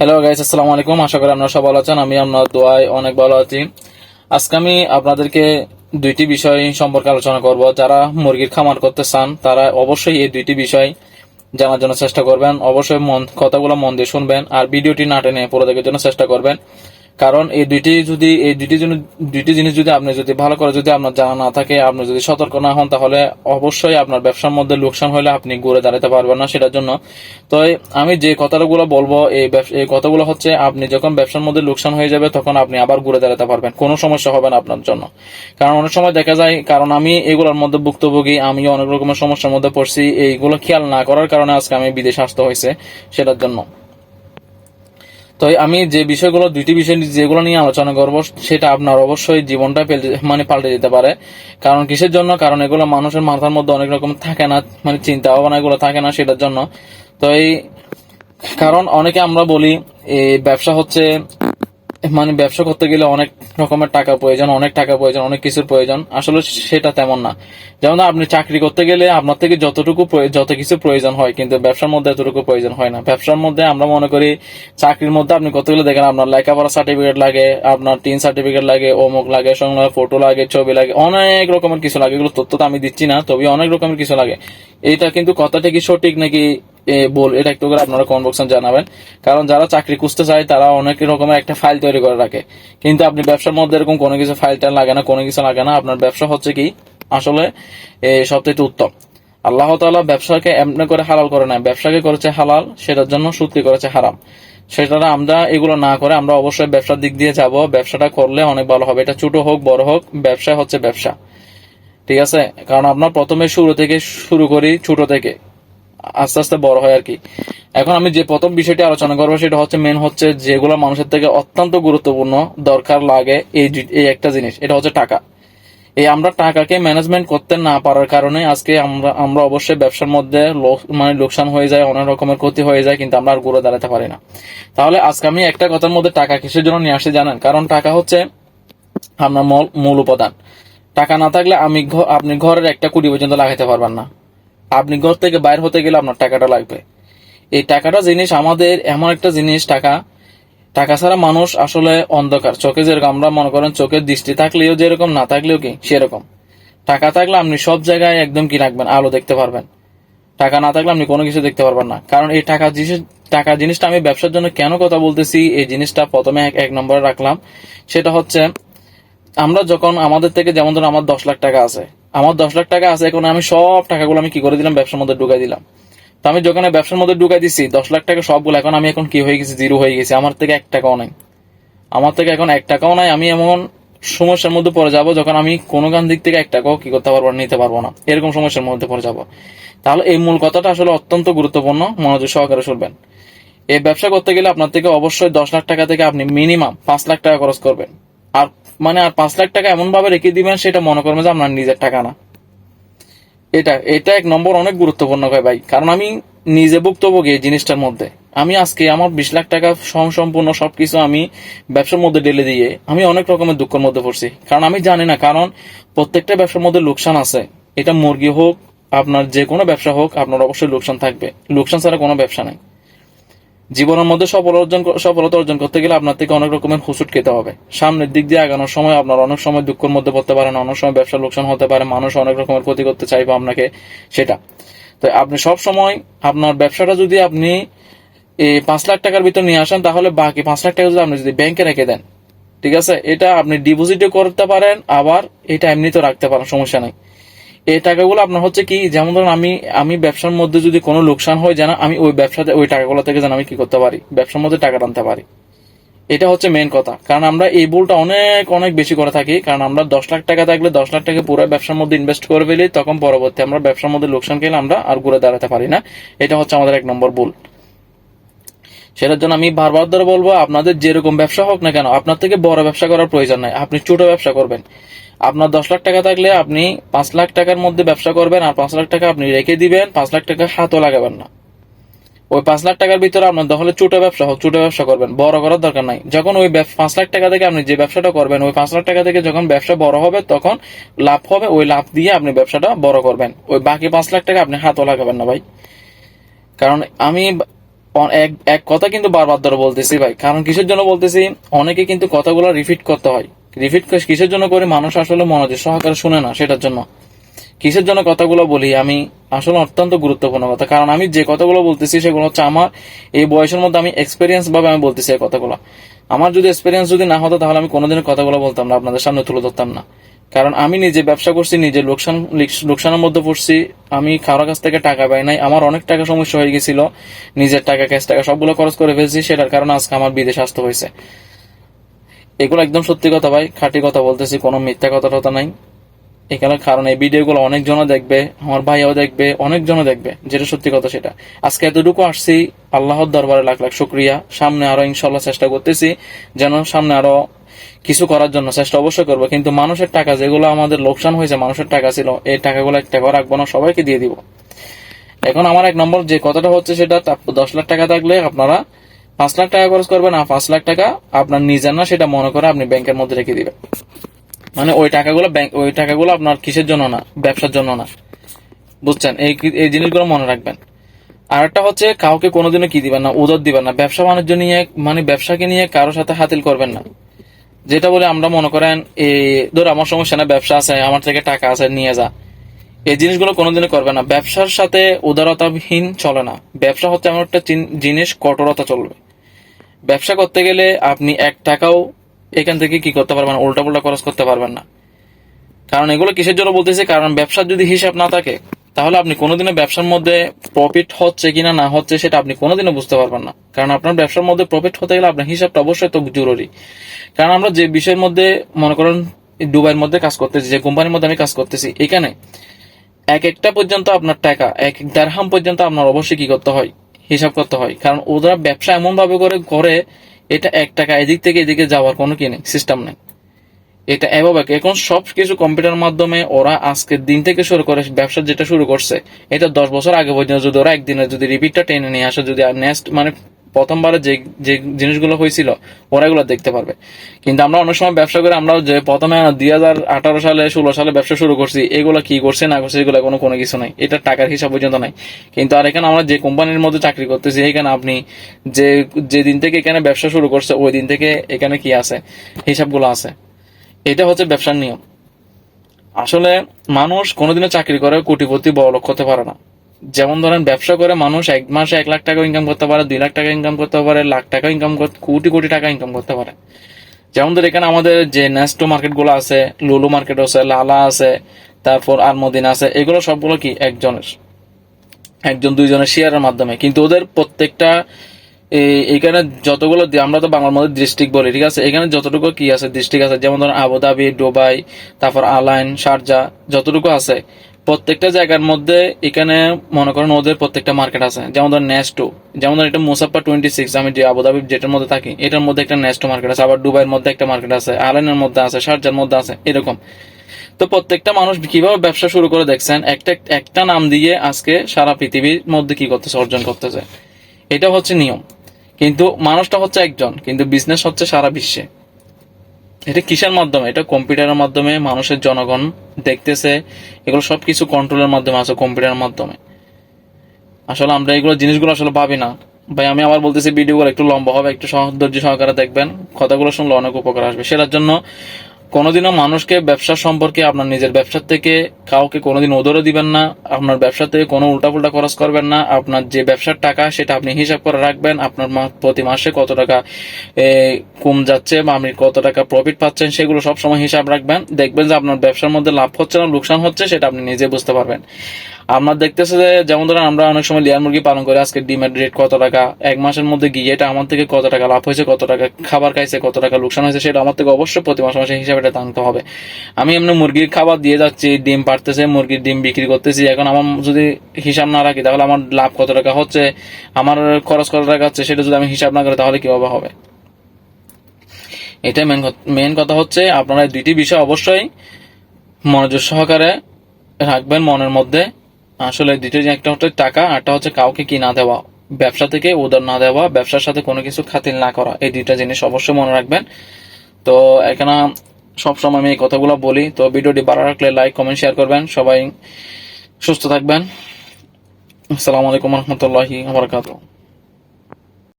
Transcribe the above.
Hello guys আসসালামু আলাইকুম। আশা করি আপনারা সব ভালো আছেন, আমি আপনার দোয়ায় অনেক ভালো আছি। আজকে আমি আপনাদেরকে দুইটি বিষয় সম্পর্কে আলোচনা করব। যারা মুরগির খামার করতে চান, তারা অবশ্যই এই দুইটি বিষয় জানার জন্য চেষ্টা করবেন। অবশ্যই মন কথাগুলো মন দিয়ে শুনবেন আর ভিডিওটি না টেনে পুরো দেখার জন্য চেষ্টা করবেন। কারণ এই দুইটি যদি, এই দুইটি জন্য, দুইটি জিনিস যদি আপনি যদি ভালো করে যদি আপনার জানা না থাকে, আপনি যদি সতর্ক না হন, তাহলে অবশ্যই আপনার ব্যবসার মধ্যে লোকসান হলে আপনি ঘুরে দাঁড়াতে পারবেন না সেটার জন্য। তো আমি যে কথাগুলো বলব, এই এই কথাগুলো হচ্ছে, আপনি যখন ব্যবসার মধ্যে লোকসান হয়ে যাবে, তখন আপনি আবার ঘুরে দাঁড়াতে পারবেন। কোনো সমস্যা হবে না আপনার জন্য। কারণ অনেক সময় দেখা যায়, কারণ আমি এগুলোর মধ্যে ভুক্তভোগী আমি অনেক রকমের সমস্যার মধ্যে পড়ছি, এইগুলো খেয়াল না করার কারণে আজকে আমি বিদেশে আসতে হয়েছে, সেটার জন্য। তো আমি যে বিষয়গুলো, দুইটি বিষয় যেগুলো নিয়ে আলোচনা করব, সেটা আপনার অবশ্যই জীবনটা মানে পাল্টে যেতে পারে। কারণ কিসের জন্য? কারণ এগুলো মানুষের মাথার মধ্যে অনেক রকম থাকে না মানে চিন্তা ভাবনা এগুলো থাকে না সেটার জন্য। তো এই কারণ অনেকে আমরা বলি এই ব্যবসা হচ্ছে মানে ব্যবসা করতে গেলে অনেক রকমের টাকা প্রয়োজন, অনেক টাকা প্রয়োজন, অনেক কিছুর প্রয়োজন। আসলে সেটা তেমন না। যেমন আপনি চাকরি করতে গেলে আপনার থেকে যতটুকু যত কিছু প্রয়োজন হয়, কিন্তু ব্যবসার মধ্যে এতটুকু প্রয়োজন হয় না। ব্যবসার মধ্যে আমরা মনে করি চাকরির মধ্যে আপনি কতগুলো দেখেন, আপনার লেখাপড়া সার্টিফিকেট লাগে, আপনার টিন সার্টিফিকেট লাগে, অমুক লাগে সঙ্গে ফটো লাগে, ছবি লাগে, অনেক রকমের কিছু লাগে। এগুলো তথ্য তো আমি দিচ্ছি না, তবে অনেক রকমের কিছু লাগে। এটা কিন্তু কথাটা কি সঠিক নাকি বল এটা একটু করে আপনারা কমেন্ট বক্সে জানাবেন। কারণ যারা চাকরি খুঁজতে চায় তারা অনেক রকমের একটা ফাইল তৈরি করে রাখে। কিন্তু আপনি ব্যবসার মধ্যে এরকম কোনো কিছু ফাইল টাইল লাগে না কোনো কিছু লাগে না। আপনার ব্যবসা হচ্ছে কি? আসলে এ, সবথেকে উত্তম। আল্লাহ তাআলা ব্যবসাকে এমনি করে হালাল করে না ব্যবসাকে করেছে হালাল সেটার জন্য সত্যি করেছে হারাম। সেটা আমরা এগুলো না করে আমরা অবশ্যই ব্যবসার দিক দিয়ে যাব। ব্যবসাটা করলে অনেক ভালো হবে। এটা ছোট হোক বড় হোক ব্যবসা হচ্ছে ব্যবসা। ঠিক আছে? কারণ আপনার প্রথমে শুরু থেকে শুরু করি ছোট থেকে। আস্তে আস্তে বড় হয় আর কি। এখন আমি যে প্রথম বিষয়টি আলোচনা করব, সেটা হচ্ছে মেন হচ্ছে যেগুলো মানুষের থেকে অত্যন্ত গুরুত্বপূর্ণ দরকার লাগে এই এই একটা জিনিস, এটা হচ্ছে টাকা। এই আমরা টাকাকে ম্যানেজমেন্ট করতে না পারার কারণে আজকে আমরা আমরা অবশ্যই ব্যবসার মধ্যে মানে লোকসান হয়ে যায়, অনেক রকমের ক্ষতি হয়ে যায়, কিন্তু আমরা আর ঘুরে দাঁড়াতে পারি না। তাহলে আজকে আমি একটা কথার মধ্যে টাকা কিসের জন্য নিয়ে আসি জানেন? কারণ টাকা হচ্ছে আপনার মূল- উপাদান। টাকা না থাকলে আমি আপনি ঘরের একটা কুড়ি পর্যন্ত লাগাইতে পারবেন না। আপনি ঘর থেকে বাইর হতে গেলে আপনার টাকাটা লাগবে। এই টাকাটা জিনিস আমাদের এমন একটা জিনিস, টাকা টাকা ছাড়া মানুষ আসলে অন্ধকার। চোখে যেরকম আমরা মনে করেন চোখের দৃষ্টি থাকলেও যেরকম, না থাকলেও কি? সেরকম। টাকা থাকলে আপনি সব জায়গায় একদম কি রাখবেন? আলো দেখতে পারবেন। টাকা না থাকলে আপনি কোনো কিছু দেখতে পারবেন না। কারণ এই টাকা জিনিস টাকা জিনিসটা আমি ব্যবসার জন্য কেন কথা বলতেছি? এই জিনিসটা প্রথমে এক- নম্বরে রাখলাম। সেটা হচ্ছে, আমরা যখন আমাদের থেকে যেমন ধরুন আমার দশ লাখ টাকা আছে আমার দশ লাখ টাকা আছে, এখন আমি সব টাকাগুলো আমি কি করে দিলাম? ব্যবসার মধ্যে ঢুকাই দিলাম। তো আমি যখন ব্যবসার মধ্যে ঢুকাই দিছি, দশ লাখ টাকা সবগুলো। এখন আমি এখন কি হয়ে গেছি? জিরো হয়ে গেছি। আমার থেকে এক টাকাও নাই। আমার থেকে এখন এক টাকাও নাই। আমি এমন সমস্যার মধ্যে পড়ে যাব যখন আমি কোনো গান দিক থেকে এক টাকাও কি করতে পারব নিতে পারব না। এরকম সমস্যার মধ্যে পড়ে যাব। তাহলে এই মূল কথাটা আসলে অত্যন্ত গুরুত্বপূর্ণ। মনোযোগ সহকারে শুনবেন। এই ব্যবসা করতে গেলে আপনার থেকে অবশ্যই দশ লাখ টাকা থেকে আপনি মিনিমাম পাঁচ লাখ টাকা খরচ করবেন। আর মানে আর পাঁচ লাখ টাকা এমন ভাবে রেখে দিবেন, সেটা মনে করবেন যে আপনার নিজের টাকা না। এটা এটা এক নম্বর অনেক গুরুত্বপূর্ণ ভাই। ভাই, কারণ আমি নিজে ভুক্তভোগী এই জিনিসটার মধ্যে। আমি আজকে আমার বিশ লাখ টাকা সম, সম্পূর্ণ সবকিছু আমি ব্যবসার মধ্যে ঢেলে দিয়ে আমি অনেক রকমের দুঃখের মধ্যে পড়ছি। কারণ আমি জানি না, কারণ প্রত্যেকটা ব্যবসার মধ্যে লোকসান আছে। এটা মুরগি হোক, আপনার যে কোনো ব্যবসা হোক, আপনার অবশ্যই লোকসান থাকবে। লোকসান ছাড়া কোনো ব্যবসা নাই। জীবনের মধ্যে সফল অর্জন সফলতা অর্জন করতে গেলে আপনার থেকে অনেক রকমের হুসুট খেতে হবে। সামনের দিক দিয়ে আগানোর সময় আপনার অনেক সময় দুঃখের মধ্যে পড়তে পারেন, অনেক সময় ব্যবসা লোকসান হতে পারে, মানুষ অনেক রকমের ক্ষতি করতে চাইবে আপনাকে, সেটা। তো আপনি সব সময় আপনার ব্যবসাটা যদি আপনি এই পাঁচ লাখ টাকার ভিতর নিয়ে আসেন, তাহলে বাকি পাঁচ লাখ টাকা যদি আপনি যদি ব্যাংকে রেখে দেন, ঠিক আছে? এটা আপনি ডিপোজিটও করতে পারেন, আবার এটা এমনিতেও রাখতে পারেন, সমস্যা নাই। এই টাকাগুলো আপনার হচ্ছে কি, যেমন ধরুন আমি আমি ব্যবসার মধ্যে যদি কোনো লোকসান হয় যেন আমি ওই ব্যবসাতে, ওই টাকাগুলো থেকে যেন আমি কি করতে পারি? ব্যবসার মধ্যে টাকা টানতে পারি। এটা হচ্ছে মেন কথা। কারণ আমরা এই ভুলটা অনেক অনেক বেশি করে থাকি। কারণ আমরা দশ লাখ টাকা থাকলে দশ লাখ টাকা পুরো ব্যবসার মধ্যে ইনভেস্ট করে ফেলি, তখন পরবর্তী আমরা ব্যবসার মধ্যে লোকসান খেলে আমরা আর ঘুরে দাঁড়াতে পারি না। এটা হচ্ছে আমাদের এক নম্বর ভুল। সেটার জন্য আমি বারবার ধরে বলব, আপনাদের যেরকম ব্যবসা হোক না কেন, আপনার থেকে বড় ব্যবসা করার প্রয়োজন নাই। আপনি ছোট ব্যবসা করবেন। আপনার দশ লাখ টাকা থাকলে আপনি পাঁচ লাখ টাকার মধ্যে ব্যবসা করবেন আর পাঁচ লাখ টাকা আপনি রেখে দিবেন, পাঁচ লাখ টাকা হাতও লাগাবেন না। ওই পাঁচ লাখ টাকার ভিতরে আপনার তাহলে ছোট ব্যবসা হোক, ছোট ব্যবসা করবেন, বড় করার দরকার নাই। যখন ওই পাঁচ লাখ টাকা থেকে আপনি যে ব্যবসাটা করবেন, ওই পাঁচ লাখ টাকা থেকে যখন ব্যবসা বড় হবে, তখন লাভ হবে, ওই লাভ দিয়ে আপনি ব্যবসাটা বড় করবেন। ওই বাকি পাঁচ লাখ টাকা আপনি হাতও লাগাবেন না ভাই। কারণ আমি এক এক কথা কিন্তু বারবার ধরে বলতেছি ভাই, কারণ কিসের জন্য বলতেছি? অনেকে কিন্তু কথাগুলো রিপিট করতে হয়। রিপিট কিসের জন্য করে? মানুষ আসলে মনোযোগ সহকারে শুনে না, সেটার জন্য। কিসের জন্য কথাগুলো বলি? আমি আসলে অত্যন্ত গুরুত্বপূর্ণ কথা। কারণ আমি যে কথাগুলো বলতেছি, সেগুলো হচ্ছে আমার এই বয়সের মধ্যে আমি এক্সপিরিয়েন্স ভাবে আমি বলতেছি এই কথাগুলো। আমার যদি এক্সপিরিয়েন্স যদি না হতো, তাহলে আমি কোনোদিনের কথাগুলো বলতাম না, আপনাদের সামনে তুলে ধরতাম না। কারণ আমি নিজে ব্যবসা করছি নিজে লোকসান লোকসানের মধ্যে পড়ছি। আমি কারও কাছ থেকে টাকা পাই নাই। আমার অনেক টাকা সমস্যা হয়ে গেছিল। নিজের টাকা ক্যাশ টাকা সবগুলো খরচ করে ফেলছি। সেটার কারণে আজকে আমার বিদেশ আসতে হয়েছে। এগুলো একদম সত্যি কথা ভাই, খাঁটি কথা বলতেছি, কোনো মিথ্যা কথা টথা নাই। এখানে কারণ এই ভিডিওগুলো অনেকজনও দেখবে, আমার ভাইয়াও দেখবে, অনেকজনও দেখবে, যেটা সত্যি কথা সেটা। আজকে এতটুকু আসছি, আল্লাহর দরবারে লাখ লাখ শুক্রিয়া। সামনে আরও ইনশাল্লাহ চেষ্টা করতেছি, যেন সামনে আরও কিছু করার জন্য চেষ্টা অবশ্যই করব, কিন্তু মানুষের টাকা যেগুলো আমাদের লোকসান হয়েছে, মানুষের টাকা ছিল, এই টাকাগুলো এক টাকা রাখব না, সবাইকে দিয়ে দিব। এখন আমার এক নম্বর যে কথাটা হচ্ছে সেটা দশ লাখ টাকা থাকলে আপনারা পাঁচ লাখ টাকা খরচ করবেন আর পাঁচ লাখ টাকা আপনার নিজের না, সেটা মনে করে আপনি ব্যাংকের মধ্যে রেখে দিবেন। মানে ওই টাকাগুলো ব্যাংক, ওই টাকাগুলো আপনার কিসের জন্য না, ব্যবসার জন্য না। বুঝছেন? এই এই জিনিসগুলো মনে রাখবেন। আর একটা হচ্ছে, কাউকে কোনোদিনও কি দিবেন না, উদর দিবেন না। ব্যবসা বাণিজ্য নিয়ে মানে ব্যবসাকে নিয়ে কারোর সাথে হাতিল করবেন না। যেটা বলে আমরা মনে করেন এই ধর আমার সমস্যা না, ব্যবসা আছে, আমার থেকে টাকা আছে, নিয়ে যা। এই জিনিসগুলো কোনোদিনও করবে না। ব্যবসার সাথে উদারতাহীন চলে না। ব্যবসা হচ্ছে এমন একটা জিনিস, কঠোরতা চলবে। ব্যবসা করতে গেলে আপনি এক টাকাও এখান থেকে কি করতে পারবেন উল্টা পুল্টা খরচ করতে পারবেন না। কারণ এগুলো কিসের জন্য বলতেছি? কারণ ব্যবসার যদি হিসাব না থাকে, তাহলে আপনি কোনোদিনও ব্যবসার মধ্যে প্রফিট হচ্ছে কিনা না হচ্ছে সেটা আপনি কোনোদিনও বুঝতে পারবেন না। কারণ আপনার ব্যবসার মধ্যে প্রফিট হতে গেলে আপনার হিসাবটা অবশ্যই তো জরুরি। কারণ আমরা যে বিষয়ের মধ্যে, মনে করেন, দুবাইয়ের মধ্যে কাজ করতেছি, যে কোম্পানির মধ্যে আমি কাজ করতেছি, এখানে এক একটা পর্যন্ত আপনার টাকা এক এক দেড়হাম পর্যন্ত আপনার অবশ্যই কি করতে হয়? হিসাব করতে হয়। কারণ ওরা ব্যবসা এমন ভাবে করে করে এটা এক টাকা এদিক থেকে এদিকে যাওয়ার কোনো কি নেই সিস্টেম নেই। এটা এভাবে এখন সব কিছু কম্পিউটার মাধ্যমে ওরা আজকের দিন থেকে শুরু করে, ব্যবসা যেটা শুরু করছে, এটা দশ বছর আগে পর্যন্ত যদি ওরা একদিনে যদি রিপিটটা টেনে নিয়ে আসে, যদি নেক্সট মানে প্রথমবারে যে যে জিনিসগুলো হয়েছিল ওরা এগুলো দেখতে পারবে। কিন্তু আমরা অনেক সময় ব্যবসা করে আমরা যে প্রথমে দুই হাজার আঠারো সালে, ষোলো সালে ব্যবসা শুরু করছি, এগুলো কি করছে, না করছে, এগুলো কোনো কোনো কিছু নাই। এটা টাকার হিসাব পর্যন্ত নাই। কিন্তু আর এখানে আমরা যে কোম্পানির মধ্যে চাকরি করতেছি, এখানে আপনি যে যে দিন থেকে এখানে ব্যবসা শুরু করছে, ওই দিন থেকে এখানে কি আছে? হিসাবগুলো আছে। এটা হচ্ছে ব্যবসার নিয়ম। আসলে মানুষ কোনোদিনও চাকরি করে কোটিপতি বড় লোক হতে পারে না। যেমন ধরেন ব্যবসা করে মানুষ এক মাসে এক লাখ টাকা ইনকাম করতে পারে, দুই লাখ টাকা ইনকাম করতে পারে, লাখ টাকা ইনকাম কোটি কোটি টাকা ইনকাম করতে পারে। যেমন ধর এখানে আমাদের যে নেস্টো মার্কেটগুলো আছে লুলু মার্কেট আছে লালা আছে, তারপর আলমদিন আছে, এগুলো সবগুলো কি? একজনের। একজন, দুইজনের শেয়ারের মাধ্যমে। কিন্তু ওদের প্রত্যেকটা এখানে যতগুলো আমরা তো বাংলার মধ্যে ডিস্ট্রিক্ট বলি, ঠিক আছে? এখানে যতটুকু কি আছে? ডিস্ট্রিক্ট আছে, যেমন ধরুন আবুধাবি দুবাই তারপর আলাইন শারজা যতটুকু আছে প্রত্যেকটা জায়গার মধ্যে এখানে মনে করেন ওদের প্রত্যেকটা মার্কেট আছে। যেমন ধরেন নেস্টো যেমন ধরেন এটা মুসাফা টোয়েন্টি সিক্স আমি যে আবুধাবি যেটার মধ্যে থাকি, এটার মধ্যে একটা নেস্টো মার্কেট আছে। আবার দুবাইয়ের মধ্যে একটা মার্কেট আছে। আলাইনের মধ্যে আছে শারজার মধ্যে আছে, এরকম। তো প্রত্যেকটা মানুষ কীভাবে ব্যবসা শুরু করে দেখছেন? একটা একটা নাম দিয়ে আজকে সারা পৃথিবীর মধ্যে কি করতেছে, অর্জন করতেছে। এটা হচ্ছে নিয়ম। কিন্তু মানুষটা হচ্ছে একজন, কিন্তু বিজনেস হচ্ছে সারা বিশ্বে। এটা কিসের মাধ্যমে? এটা কম্পিউটারের মাধ্যমে মানুষের জনগণ দেখতেছে, এগুলো সব কিছু কন্ট্রোলের মাধ্যমে আছে, কম্পিউটারের মাধ্যমে। আসলে আমরা এগুলো জিনিসগুলো আসলে ভাবি না। ভাই, আমি আবার বলতেছি ভিডিওগুলো একটু লম্বা হবে, একটু সৌন্দর্য সহকারে দেখবেন। কথাগুলো শুনলে অনেক উপকার আসবে। সেটার জন্য কোনোদিনও মানুষকে ব্যবসা সম্পর্কে, আপনার নিজের ব্যবসার থেকে কাউকে কোনোদিন ওদরও দিবেন না, আপনার ব্যবসা থেকে কোনো উল্টাপুল্টা খরচ করবেন না, আপনার যে ব্যবসার টাকা সেটা আপনি হিসাব করে রাখবেন, আপনার প্রতি মাসে কত টাকা কম যাচ্ছে বা আপনি কত টাকা প্রফিট পাচ্ছেন সেগুলো সবসময় হিসাব রাখবেন, দেখবেন যে আপনার ব্যবসার মধ্যে লাভ হচ্ছে না, লোকসান হচ্ছে, সেটা আপনি নিজে বুঝতে পারবেন। আপনার দেখতেছে যে, যেমন ধরেন আমরা অনেক সময় লিয়ার মুরগি পালন করি, আজকে ডিমের রেট কত টাকা? এক মাসের মধ্যে গিয়ে এটা আমার থেকে কত টাকা লাভ হয়েছে, কত টাকা খাবার খাইছে, কত টাকা লোকসান হয়েছে, সেটা আমার থেকে অবশ্যই প্রতি মাসে মাসে হিসাবে এটা টানতে হবে। আমি এমনি মুরগির খাবার দিয়ে যাচ্ছি, ডিম পারতেছে মুরগির ডিম বিক্রি করতেছি, এখন আমার যদি হিসাব না রাখি, তাহলে আমার লাভ কত টাকা হচ্ছে, আমার খরচ কত টাকা হচ্ছে, সেটা যদি আমি হিসাব না করি, তাহলে কীভাবে হবে? এটাই মেন মেন কথা হচ্ছে, আপনারা দুইটি বিষয় অবশ্যই মনোযোগ সহকারে রাখবেন মনের মধ্যে। আসলে দ্বিতীয় যে একটা হচ্ছে টাকা, আরটা হচ্ছে কাউকে কি না দেওয়া। ব্যবসা থেকে উদার না দেওয়া, ব্যবসার সাথে কোনো কিছু খাতিল না করা, এই দুইটা জিনিস অবশ্যই মনে রাখবেন। তো এখানে সবসময় আমি এই কথাগুলো বলি, তো ভিডিওটি ভালো রাখলে লাইক কমেন্ট শেয়ার করবেন। সবাই সুস্থ থাকবেন। আসসালামু আলাইকুম রহমতুল্লাহি বারাকাতুহু।